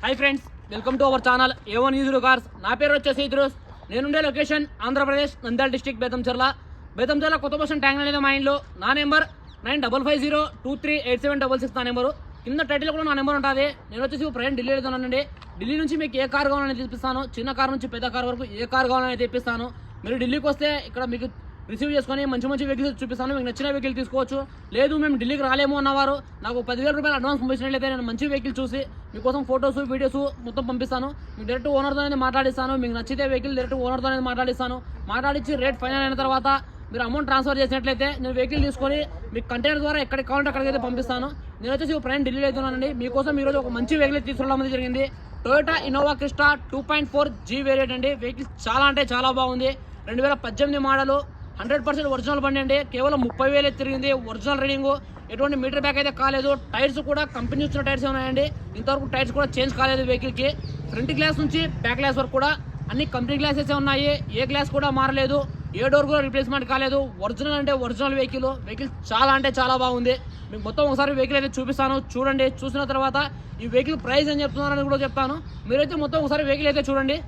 Hi friends welcome to our channel A one used cars నా పేరు వచ్చేసి ఇద్రోస్. నేనుండే లొకేషన్ ఆంధ్రప్రదేశ్ నంద్యాల డిస్టిక్ బేతంచెర్ల బేతంచెర్ల కొత్త బస్ ట్యాంక్ అనేది మా ఇంట్లో. నా number nine double five zero two three eight seven double six నా నెంబరు కింద టైటిల్ కూడా నా నెంబర్ ఉంటుంది. నేను వచ్చేసి ప్రయాణం ఢిల్లీ వెళ్తున్నానండి ఢిల్లీ నుంచి మీకు ఏ కార్ కావాలని తెప్పిస్తాను చిన్న కార్ నుంచి పెద్ద కార్ వరకు ఏ కార్ కావాలని తెప్పిస్తాను. మీరు ఢిల్లీకి వస్తే ఇక్కడ మీకు రిసీవ్ చేసుకొని మంచి మంచి వెహికల్స్ చూపిస్తాను. మీకు నచ్చిన వెహికల్ తీసుకోవచ్చు. లేదు మేము ఢిల్లీకి రాలేము అన్నవారు. నాకు పదివేల రూపాయలు అడ్వాన్స్ పంపించినట్లయితే నేను మంచి వెహికల్ చూసి మీకోసం ఫొటోస్ వీడియోస్ మొత్తం పంపిస్తాను. మీకు డైరెక్ట్ ఓనర్తో అనేది మాట్లాడిస్తాను. మీకు నచ్చితే వెహికల్ డైరెక్ట్ ఓనర్తో అనేది మాట్లాడిస్తాను. మాట్లాడించి రేట్ ఫైనల్ అయిన తర్వాత మీరు అమౌంట్ ట్రాన్స్ఫర్ చేసినట్లయితే నేను వెహికల్ తీసుకొని మీకు కంటైనర్ ద్వారా ఎక్కడికి కావాలంటే అక్కడికైతే పంపిస్తాను. నేను వచ్చేసి ఒక ప్రయాణం ఢిల్లీలో అవుతున్నానండి మీకోసం ఈరోజు ఒక మంచి వెహికల్ తీసుకురావడం జరిగింది. Toyota Innova Crysta two point four G variant అండి. వెహికల్ చాలా అంటే చాలా బాగుంది. రెండు వేల పద్దెనిమిది మోడలు హండ్రెడ్ పర్సెంట్ ఒరిజినల్ బండి అండి. కేవలం ముప్పై వేలే తిరిగింది. Original reading. ఎటువంటి మీటర్ బ్యాక్ అయితే కాలేదు. టైర్స్ కూడా కంపెనీ వచ్చిన టైర్స్ ఉన్నాయండి. ఇంతవరకు టైర్స్ కూడా చేంజ్ కాలేదు వెహికల్కి. ఫ్రంట్ గ్లాస్ నుంచి బ్యాక్ గ్లాస్ వరకు కూడా అన్ని కంపెనీ గ్లాసెస్ ఉన్నాయి. ఏ గ్లాస్ కూడా మారలేదు. ఏ డోర్ కూడా రిప్లేస్మెంట్ కాలేదు. ఒరిజినల్ అంటే ఒరిజినల్ వెహికల్. వెహికల్ చాలా అంటే చాలా బాగుంది. మీకు మొత్తం ఒకసారి వెహికల్ అయితే చూపిస్తాను. చూడండి. చూసిన తర్వాత ఈ వెహికల్ ప్రైస్ అని చెప్తున్నారని కూడా చెప్తాను. మీరైతే మొత్తం ఒకసారి వెహికల్ అయితే చూడండి.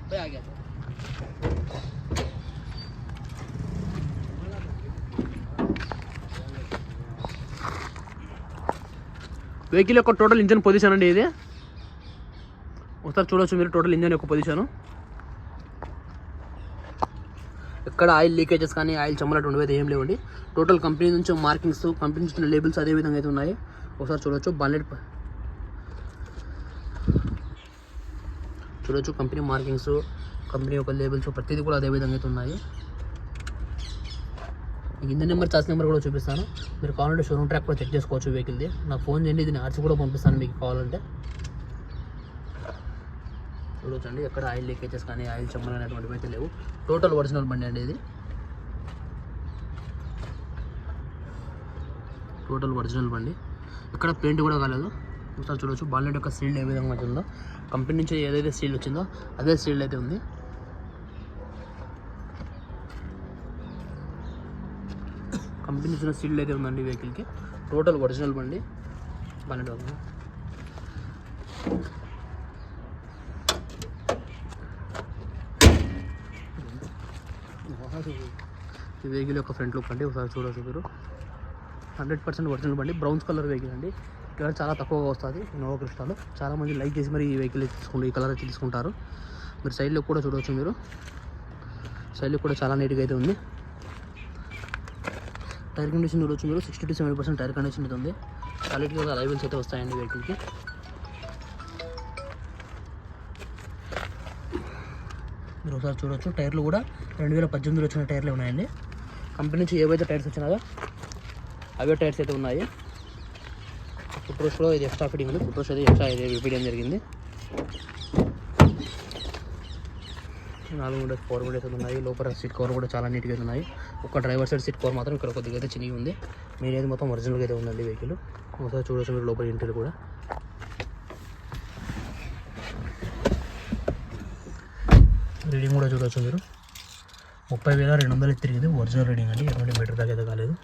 వెహికల్ యొక్క టోటల్ ఇంజన్ పొజిషన్ అండి ఇది. ఒకసారి చూడొచ్చు మీరు టోటల్ ఇంజన్ యొక్క పొజిషను. ఎక్కడ ఆయిల్ లీకేజెస్ కానీ ఆయిల్ చెమ్మలటువంటి అయితే ఏం లేవండి. టోటల్ కంపెనీ నుంచి మార్కింగ్స్ కంపెనీ నుంచి లేబుల్స్ అదే విధంగా అయితే ఉన్నాయి. ఒకసారి చూడొచ్చు బాలెట్ చూడొచ్చు కంపెనీ మార్కింగ్స్ కంపెనీ యొక్క లేబుల్స్ ప్రతిదీ కూడా అదే విధంగా అయితే ఉన్నాయి. మీకు నెంబర్ చార్జ్ నెంబర్ కూడా చూపిస్తాను. మీరు కావాలంటే షోరూమ్ ట్రాక్ కూడా చెక్ చేసుకోవచ్చు వెహికల్ది. నాకు ఫోన్ చేయండి ఇది ఆర్చి కూడా పంపిస్తాను మీకు కావాలంటే చూడొచ్చండి ఎక్కడ ఆయిల్ లీకేజెస్ కానీ ఆయిల్ చెమ్మలు అనేటువంటివి అయితే లేవు. టోటల్ ఒరిజినల్ బండి అండి ఇది. టోటల్ ఒరిజినల్ బండి. ఎక్కడ పెయింట్ కూడా కాలేదు. ఒకసారి చూడొచ్చు. బాలెట్ యొక్క సీల్డ్ ఏ విధంగా ఉంటుందో. కంపెనీ నుంచి ఏదైతే సీల్డ్ వచ్చిందో అదే సీల్డ్ అయితే ఉంది. కంపెనీ ఇచ్చిన సీల్డ్ అయితే ఉందండి వెహికల్కి టోటల్ ఒరిజినల్ బండి పన్నెండు వందలు. ఈ వెహికల్ యొక్క ఫ్రంట్ లుక్ అండి ఒకసారి చూడవచ్చు మీరు. హండ్రెడ్ పర్సెంట్ ఒరిజినల్ బండి బ్రౌన్స్ కలర్ వెహికల్ అండి. ఇక్కడ చాలా తక్కువగా వస్తుంది నోవా క్రిస్టాలు. చాలా మంది లైక్ చేసి మరి ఈ వెహికల్ తీసుకుంటారు ఈ కలర్ తీసుకుంటారు. మీరు సైడ్లో కూడా చూడవచ్చు మీరు. సైడ్లో కూడా చాలా నీట్గా అయితే ఉంది. టైర్ కండిషన్ చూడవచ్చు మీరు. Sixty to seventy percent tyre condition అయితే ఉంది. క్వాలిటీగా లైబుల్స్ అయితే వస్తాయండి వెహికల్కి. మీరు ఒకసారి చూడొచ్చు టైర్లు కూడా రెండు వేల పద్దెనిమిదిలో వచ్చిన టైర్లు ఉన్నాయండి. కంపెనీ నుంచి ఏవైతే టైర్స్ వచ్చినాయో అవే టైర్స్ అయితే ఉన్నాయి. ఫుట్రోస్ కూడా ఇది ఎక్స్ట్రా ఫిట్టింగ్ ఉంది. ఫుట్రోస్ అయితే ఎక్స్ట్రా ఇది రిపీట్ జరిగింది. నాలుగు విండోస్ ఫోర్ విండోస్ ఉన్నాయి. లోపల సీట్ కవర్ కూడా చాలా నీట్గా ఉన్నాయి. ఒక డ్రైవర్ సైడ్ సీట్ కవర్ మాత్రం ఇక్కడ కొద్దిగా అయితే చిన్నగా ఉంది. మీరేది మొత్తం ఒరిజినల్గా అయితే ఉందండి వెహికల్ ఒకసారి చూడొచ్చు మీరు లోపల ఇంటర్ కూడా. రీడింగ్ కూడా చూడవచ్చు మీరు. ముప్పై వేల రెండు వందలు తిరిగింది ఒరిజినల్ రీడింగ్ అండి. ఎటువంటి మీటర్ దాకా అయితే కాలేదు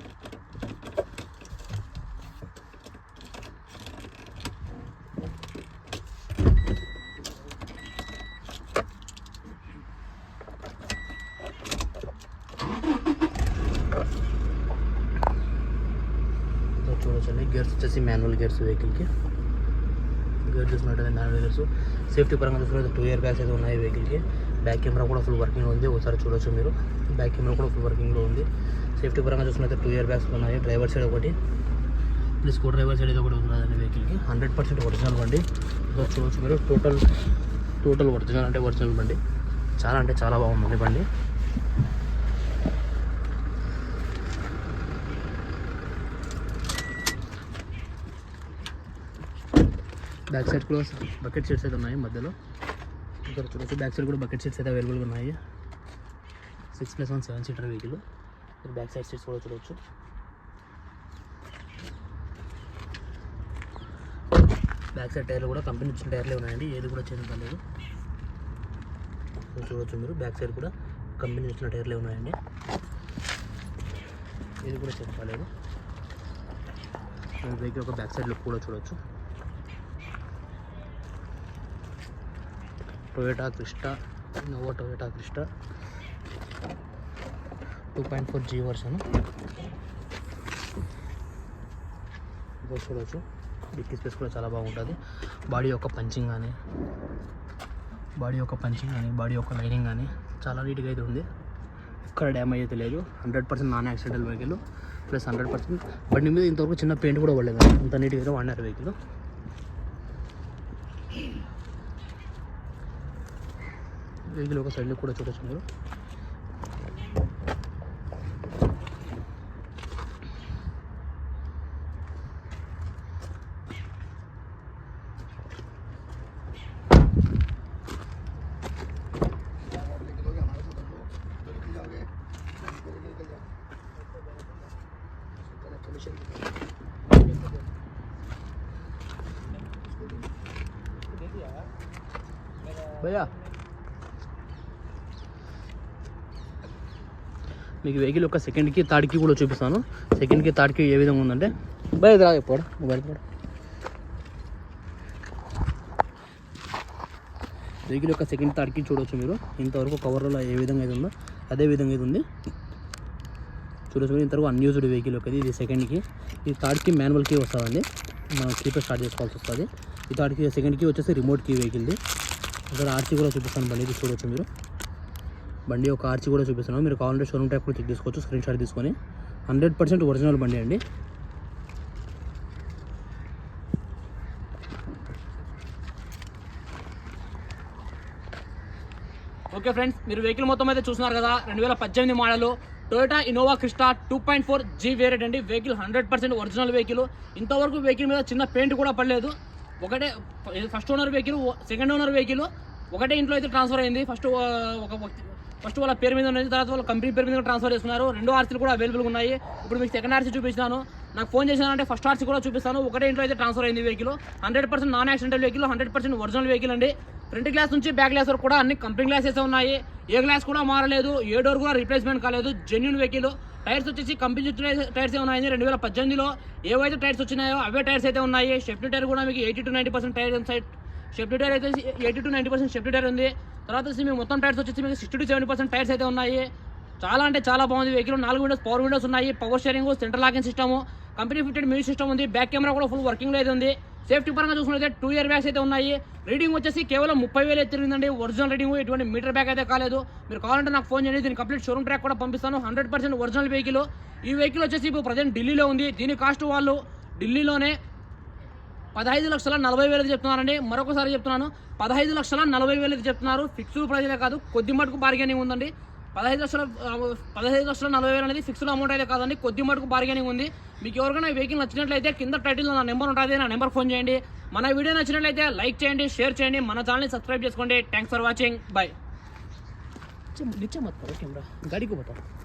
ఇక్కడ చూడొచ్చండి గేర్స్ వచ్చేసి మాన్యువల్ గేర్స్ వెహికల్కి. గేర్ చూసినట్టయితే మాన్యువల్ గేర్స్. సేఫ్టీ పరంగా చూసుకుంటే టూ ఇయర్ బ్యాగ్స్ అయితే ఉన్నాయి వెహికల్కి. బ్యాక్ కెమెరా కూడా ఫుల్ వర్కింగ్ ఉంది. ఒకసారి చూడొచ్చు మీరు. బ్యాక్ కెమెరా కూడా ఫుల్ వర్కింగ్లో ఉంది. సేఫ్టీ పరంగా చూసుకుంటే టూ ఇయర్ బ్యాగ్స్ ఉన్నాయి. డ్రైవర్ సైడ్ ఒకటి. ప్లస్ కో డ్రైవర్ సైడ్ అయితే ఒకటి ఉన్నదండి వెహికల్కి. హండ్రెడ్ పర్సెంట్ ఒరిజినల్ బండి. చూడొచ్చు మీరు. టోటల్ టోటల్ ఒరిజినల్ అంటే ఒరిజినల్ బండి. చాలా అంటే చాలా బాగుందండి బండి. బ్యాక్ సైడ్ కూడా బకెట్ షీట్స్ అయితే ఉన్నాయి మధ్యలో. ఇక్కడ చూడొచ్చు బ్యాక్ సైడ్ కూడా బకెట్ షీట్స్ అయితే అవైలబుల్గా ఉన్నాయి. Six plus one seven seater vehicle మీరు బ్యాక్ సైడ్ సీట్స్ కూడా చూడవచ్చు బ్యాక్ సైడ్ టైర్లు కూడా కంపెనీ ఇచ్చిన టైర్లే ఉన్నాయండి ఏది కూడా చేంజ్ కాలేదు. చూడొచ్చు మీరు బ్యాక్ సైడ్ కూడా కంపెనీ ఇచ్చిన టైర్లే ఉన్నాయండి. ఏది కూడా చేంజ్ కాలేదు. వెహికల్ ఒక బ్యాక్ సైడ్ లుక్ కూడా చూడొచ్చు. Toyota Crysta Innova Toyota Crysta. Two point four G version. చూడవచ్చు డిక్కీ స్పేస్ కూడా చాలా బాగుంటుంది. బాడీ యొక్క పంచింగ్ కానీ బాడీ యొక్క పంచింగ్ కానీ బాడీ యొక్క లైనింగ్ కానీ చాలా నీట్గా అయితే ఉంది. ఎక్కడ డ్యామేజ్ అయితే లేదు. Hundred percent non accidental vehicle plus hundred percent బండి మీద ఇంతవరకు చిన్న పెయింట్ కూడా పడలేదు. అంత నీట్గా అయితే వాడినారు వెహికల్. వెహికల్ ఒక సైడ్లో కూడా చూడొచ్చు మీరు భయ్యా మీకు వెహికల్ ఒక సెకండ్కి థర్డ్కి కూడా చూపిస్తాను. సెకండ్కి థర్డ్కి ఏ విధంగా ఉందంటే బయట రా ఇప్పుడు మొబైల్ వెహికల్ యొక్క సెకండ్ థర్డ్కి చూడవచ్చు మీరు. ఇంతవరకు కవర్లో ఏ విధంగా అయితే ఉందో అదే విధంగా అయితే ఉంది. చూడవచ్చు మీరు ఇంతవరకు అన్యూజ్డ్ వెహికల్ ఒక ఇది సెకండ్కి. ఈ థర్డ్కి మాన్యువల్ కీ వస్తుందండి. మనం కీపే స్టార్ట్ చేసుకోవాల్సి వస్తుంది. ఈ థర్డ్కి సెకండ్కి వచ్చేసి రిమోట్ కీ వెహికల్ది ఇక్కడ ఆర్సీ కూడా చూపిస్తాను బండి ఇది చూడవచ్చు మీరు. బండి ఒక ఆర్చి కూడా చూపిస్తున్నాను మీరు కావాలంటే షోరూమ్ టైప్ కూడా చెక్ చేసుకోవచ్చు. స్క్రీన్ షాట్ తీసుకొని. హండ్రెడ్ పర్సెంట్ ఒరిజినల్ బండి అండి. ఓకే ఫ్రెండ్స్ మీరు వెహికల్ మొత్తం అయితే చూస్తున్నారు కదా. రెండు వేల పద్దెనిమిది model Toyota Innova Crysta two point four G variant అండి. Vehicle hundred percent original vehicle ఇంతవరకు వెహికల్ మీద చిన్న పెయింట్ కూడా పడలేదు. ఒకటే first owner vehicle second owner vehicle ఒకటే ఇంట్లో అయితే ట్రాన్స్ఫర్ అయింది. ఫస్ట్ ఒక ఫస్ట్ వాళ్ళ పేరు మీద ఉన్నది తర్వాత వాళ్ళ కంపెనీ పేరు మీద ట్రాన్స్ఫర్ చేసుకున్నారు. రెండు ఆర్సీలు కూడా అవైలబుల్గా ఉన్నాయి. ఇప్పుడు మీకు సెకండ్ ఆర్సీ చూపిస్తాను నాకు ఫోన్ చేశానంటే ఫస్ట్ ఆర్సీ కూడా చూపిస్తాను. ఒకటే ఇంట్లో అయితే ట్రాన్స్ఫర్ అయింది vehicle hundred percent non accidental vehicle hundred percent original vehicle అండి. ఫ్రంట్ గ్లాస్ నుంచి బ్యాక్ గ్లాస్ వరకు కూడా అన్ని కంపెనీ గ్లాసెస్ ఉన్నాయి. ఏ గ్లాస్ కూడా మారలేదు. ఏ డోర్ కూడా రీప్లేస్మెంట్ కాలేదు. జెన్యున్ వెహికల్ టైర్స్ వచ్చేసి కంపెనీ టైర్స్ ఉన్నాయి రెండు వేల పద్దెనిమిదిలో ఏవైతే టైర్స్ వచ్చినాయో అవే టైర్స్ అయితే ఉన్నాయి. షెఫ్ట్ టైర్ కూడా మీకు eighty to ninety percent tyre side షెఫ్ట్ tyre అయితే ఎయిటీ టు నైంటీ పర్సెంట్ షెఫ్ట్ టైర్ ఉంది. తర్వాత వచ్చి మీకు మొత్తం టైర్స్ వచ్చేసి మీకు sixty to seventy percent tyres అయితే ఉన్నాయి. చాలా అంటే చాలా బాగుంది. వెహికల్ నాలుగు విండోస్ పవర్ విండోస్ ఉన్నాయి. Power steering centre locking system company fitted music system ఉంది. బ్యాక్ కెమెరా కూడా ఫుల్ వర్కింగ్ అయితే ఉంది. సేఫ్టీ పరంగా చూసుకుంటే టూ ఇయర్ బ్యాగ్స్ అయితే ఉన్నాయి. రీడింగ్ వచ్చేసి కేవలం ముప్పై వేలు తిరిగిందండి. ఒరిజినల్ రీడింగ్ ఎటువంటి మీటర్ బ్యాగ్ అయితే కాలేదు. మీరు కావాలంటే నాకు ఫోన్ చేయండి. దీని కంప్లీట్ షోరూమ్ ట్రాక్ కూడా పంపిస్తాను. హండ్రెడ్ పర్సెంట్ ఒరిజినల్ వెహికల్ ఈ వెహికల్ వచ్చేసి ఇప్పుడు ప్రజెంట్ ఢిల్లీలో ఉంది. దీని కాస్ట్ వాళ్ళు ఢిల్లీలోనే పదహైదు లక్షల నలభై వేలది చెప్తున్నారండి. మరొకసారి చెప్తున్నాను. పదహైదు లక్షల నలభై వేలది చెప్తున్నారు. ఫిక్స్డ్ ప్రైజే కాదు కొద్ది మటుకు బార్గెనింగ్ ఉందండి. పదహైదు లక్షల పదహైదు లక్షల నలభై వేలు అనేది ఫిక్స్డ్ అమౌంట్ అయితే కాదండి కొద్ది మటుకు బార్గెనింగ్ ఉంది. మీకు ఎవరికైనా వెహికల్ నచ్చినట్లయితే కింద టైటిల్ నా నెంబర్ ఉంటుంది నా నెంబర్ ఫోన్ చేయండి. మన వీడియో నచ్చినట్లయితే లైక్ చేయండి షేర్ చేయండి. మన ఛానల్ని సబ్స్క్రైబ్ చేసుకోండి. థ్యాంక్స్ ఫర్ వాచింగ్ బాయ్ नीचे मत करो